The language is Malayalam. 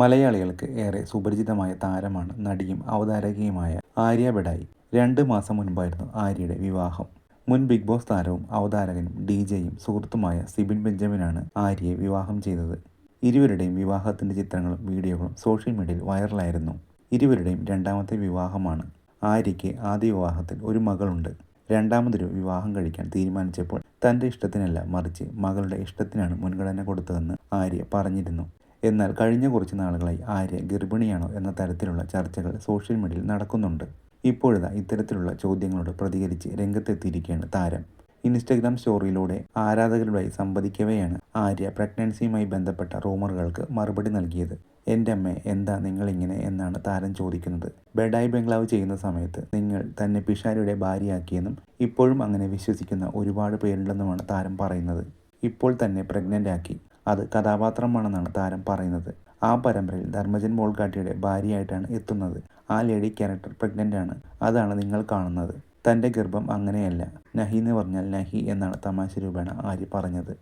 മലയാളികൾക്ക് ഏറെ സുപരിചിതമായ താരമാണ് നടിയും അവതാരകയുമായ ആര്യ ബെഡായി. രണ്ട് മാസം മുൻപായിരുന്നു ആര്യയുടെ വിവാഹം. മുൻ ബിഗ് ബോസ് താരവും അവതാരകനും ഡി ജെയും സുഹൃത്തുമായ സിബിൻ ബെഞ്ചമിനാണ് ആര്യയെ വിവാഹം ചെയ്തത്. ഇരുവരുടെയും വിവാഹത്തിന്റെ ചിത്രങ്ങളും വീഡിയോകളും സോഷ്യൽ മീഡിയയിൽ വൈറലായിരുന്നു. ഇരുവരുടെയും രണ്ടാമത്തെ വിവാഹമാണ് ആര്യയ്ക്ക് ആദ്യ വിവാഹത്തിൽ ഒരു മകളുണ്ട്. രണ്ടാമതൊരു വിവാഹം കഴിക്കാൻ തീരുമാനിച്ചപ്പോൾ തന്റെ ഇഷ്ടത്തിനല്ല മറിച്ച് മകളുടെ ഇഷ്ടത്തിനാണ് മുൻഗണന കൊടുത്തതെന്ന് ആര്യ പറഞ്ഞിരുന്നു. എന്നാൽ കഴിഞ്ഞ കുറച്ച് നാളുകളായി ആര്യ ഗർഭിണിയാണോ എന്ന തരത്തിലുള്ള ചർച്ചകൾ സോഷ്യൽ മീഡിയയിൽ നടക്കുന്നുണ്ട്. ഇപ്പോഴിതാ ഇത്തരത്തിലുള്ള ചോദ്യങ്ങളോട് പ്രതികരിച്ച് രംഗത്തെത്തിയിരിക്കുകയാണ് താരം. ഇൻസ്റ്റഗ്രാം സ്റ്റോറിയിലൂടെ ആരാധകരുമായി സംവദിക്കവെയാണ് ആര്യ പ്രഗ്നൻസിയുമായി ബന്ധപ്പെട്ട റൂമറുകൾക്ക് മറുപടി നൽകിയത്. എന്റെ അമ്മ എന്താ നിങ്ങളിങ്ങനെ എന്നാണ് താരം ചോദിക്കുന്നത്. ബെഡായി ബംഗ്ലാവ് ചെയ്യുന്ന സമയത്ത് നിങ്ങൾ തന്നെ പിഷാരിയുടെ ഭാര്യയാക്കിയെന്നും ഇപ്പോഴും അങ്ങനെ വിശ്വസിക്കുന്ന ഒരുപാട് പേരുണ്ടെന്നുമാണ് താരം പറയുന്നത്. ഇപ്പോൾ തന്നെ പ്രഗ്നന്റ് ആക്കി അത് കഥാപാത്രമാണെന്നാണ് താരം പറയുന്നത്. ആ പരമ്പരയിൽ ധർമ്മജൻ മോൾഗാട്ടിയുടെ ഭാര്യയായിട്ടാണ് എത്തുന്നത്. ആ ലേഡി ക്യാരക്ടർ പ്രഗ്നന്റ് ആണ് അതാണ് നിങ്ങൾ കാണുന്നത്. തന്റെ ഗർഭം അങ്ങനെയല്ല. നഹി എന്ന് പറഞ്ഞാൽ നഹി എന്നാണ് തമാശ രൂപേണ ആര്യ പറഞ്ഞത്.